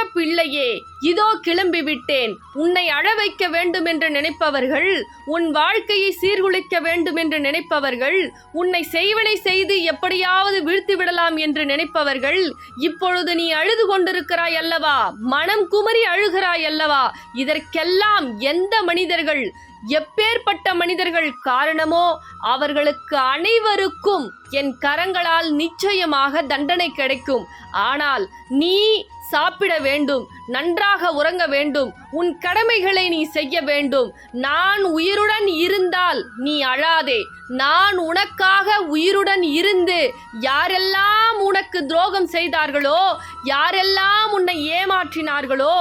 சின்ன பிள்ளையே இதோ கிளம்பி விட்டேன் உன்னை அழ வைக்க வேண்டும் என்று நினைப்பவர்கள் உன் வாழ்க்கையை சீர்குலைக்க வேண்டும் என்று நினைப்பவர்கள் உன்னை செய்வனை செய்து எப்படியாவது வீழ்த்தி விடலாம் என்று நினைப்பவர்கள் இப்பொழுது நீ அழுது கொண்டிருக்கிறாய் அல்லவா? மனம் குமரி அழுகிறாய் அல்லவா? இதற்கெல்லாம் எந்த மனிதர்கள் எப்பேற்பட்ட மனிதர்கள் காரணமோ அவர்களுக்கு அனைவருக்கும் என் கரங்களால் நிச்சயமாக தண்டனை கிடைக்கும். ஆனால் நீ சாப்பிட வேண்டும் நன்றாக உறங்க வேண்டும் உன் கடமைகளை நீ செய்ய வேண்டும். நான் உயிருடன் இருந்தால் நீ அழாதே. நான் உனக்காக உயிருடன் இருந்து யாரெல்லாம் உனக்கு துரோகம் செய்தார்களோ யாரெல்லாம் உன்னை ஏமாற்றினார்களோ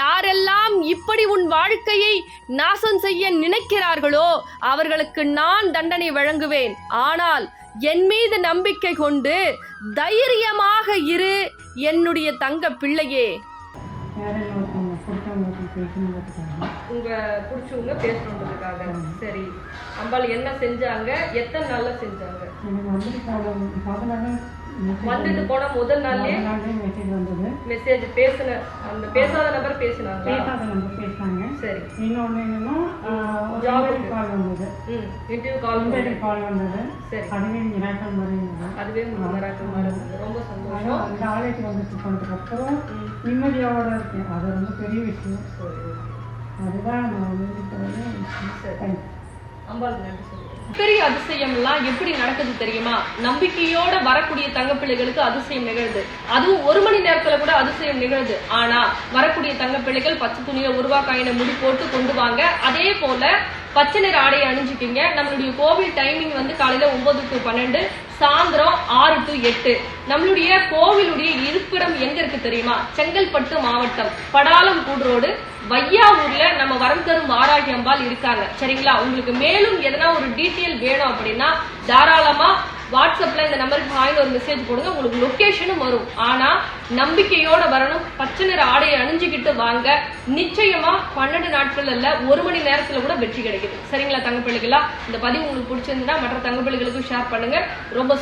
யாரெல்லாம் இப்படி உன் வாழ்க்கையை நாசம் செய்ய நினைக்கிறார்களோ அவர்களுக்கு நான் தண்டனை வழங்குவேன். ஆனால் என் மீது நம்பிக்கை கொண்டு தைரியமாக இரு. என்னுடைய தங்க பிள்ளையே. உங்க பிடிச்சவங்க பேசணுன்றதுக்காக. சரி. அம்பாள் என்ன செஞ்சாங்க? எத்தனை நாள்ல செஞ்சாங்க? வந்துட்டு போன முதல் நாள்லயே மெசேஜ் பேசின அந்த பேசாத நபர் பேசினாங்க பேசாத நம்பர் பேசினாங்க. சரி. இன்னொன்று என்னன்னா இன்டர்வியூ கால் வந்தது. இன்டர்வியூ கால் இன்டர்வியூ கால் வந்தது. சரி. அதுவே மிராக்கல் மாதிரி இருந்தது. அதுவே மிராக்கிள் மாதிரி இருந்தது ரொம்ப சந்தோஷம். அந்த ஆலேஜ் வந்துட்டு போனதுக்கப்புறம் நிம்மதியோட இருக்கேன். அது ரொம்ப பெரிய விஷயம். அதுதான் நான் வந்து சரி. பெரிய அதிசயம் நன்றி பெரிய அதிசயம்லாம் எப்படி நடக்குது தெரியுமா? நம்பிக்கையோட வரக்கூடிய தங்கப்பிள்ளைகளுக்கு அதிசயம் நிகழுது. அதுவும் ஒரு மணி நேரத்துல கூட அதிசயம் நிகழுது. ஆனா வரக்கூடிய தங்கப்பிள்ளைகள் பச்சை துணியை உருவாக்காயின முடி போட்டு கொண்டு வாங்க. அதே போல பச்சை நிற ஆடையை அணிஞ்சுக்கிங்க. நம்மளுடைய கோவில் டைமிங் வந்து காலையில ஒன்பது டு பன்னெண்டு சாயந்தரம் ஆறு டு எட்டு. நம்மளுடைய கோவிலுடைய இருப்பிடம் எங்க இருக்கு தெரியுமா? செங்கல்பட்டு மாவட்டம் படாலம் கூடுரோடு வையாவூர்ல நம்ம வரம் தரும் வாராகி அம்பாள் இருக்காங்க. சரிங்களா? உங்களுக்கு மேலும் எதனா ஒரு டீட்டெயில் வேணும் அப்படின்னா தாராளமா வாட்ஸ்அப்ல இந்த நம்பருக்கு ஹாய்னு ஒரு மெசேஜ் போடுங்க உங்களுக்கு லொகேஷனும் வரும். ஆனா நம்பிக்கையோட வரணும் பச்சை நிற ஆடையை அணிஞ்சுக்கிட்டு வாங்க. நிச்சயமா பன்னெண்டு நாட்கள் இல்ல ஒரு மணி நேரத்துல கூட வெற்றி கிடைக்குது. சரிங்களா தங்கப்பிள்ளைகளா இந்த பதிவு உங்களுக்கு பிடிச்சிருந்ததுன்னா மற்ற தங்கப்பிள்ளைகளுக்கும் ஷேர் பண்ணுங்க. ரொம்ப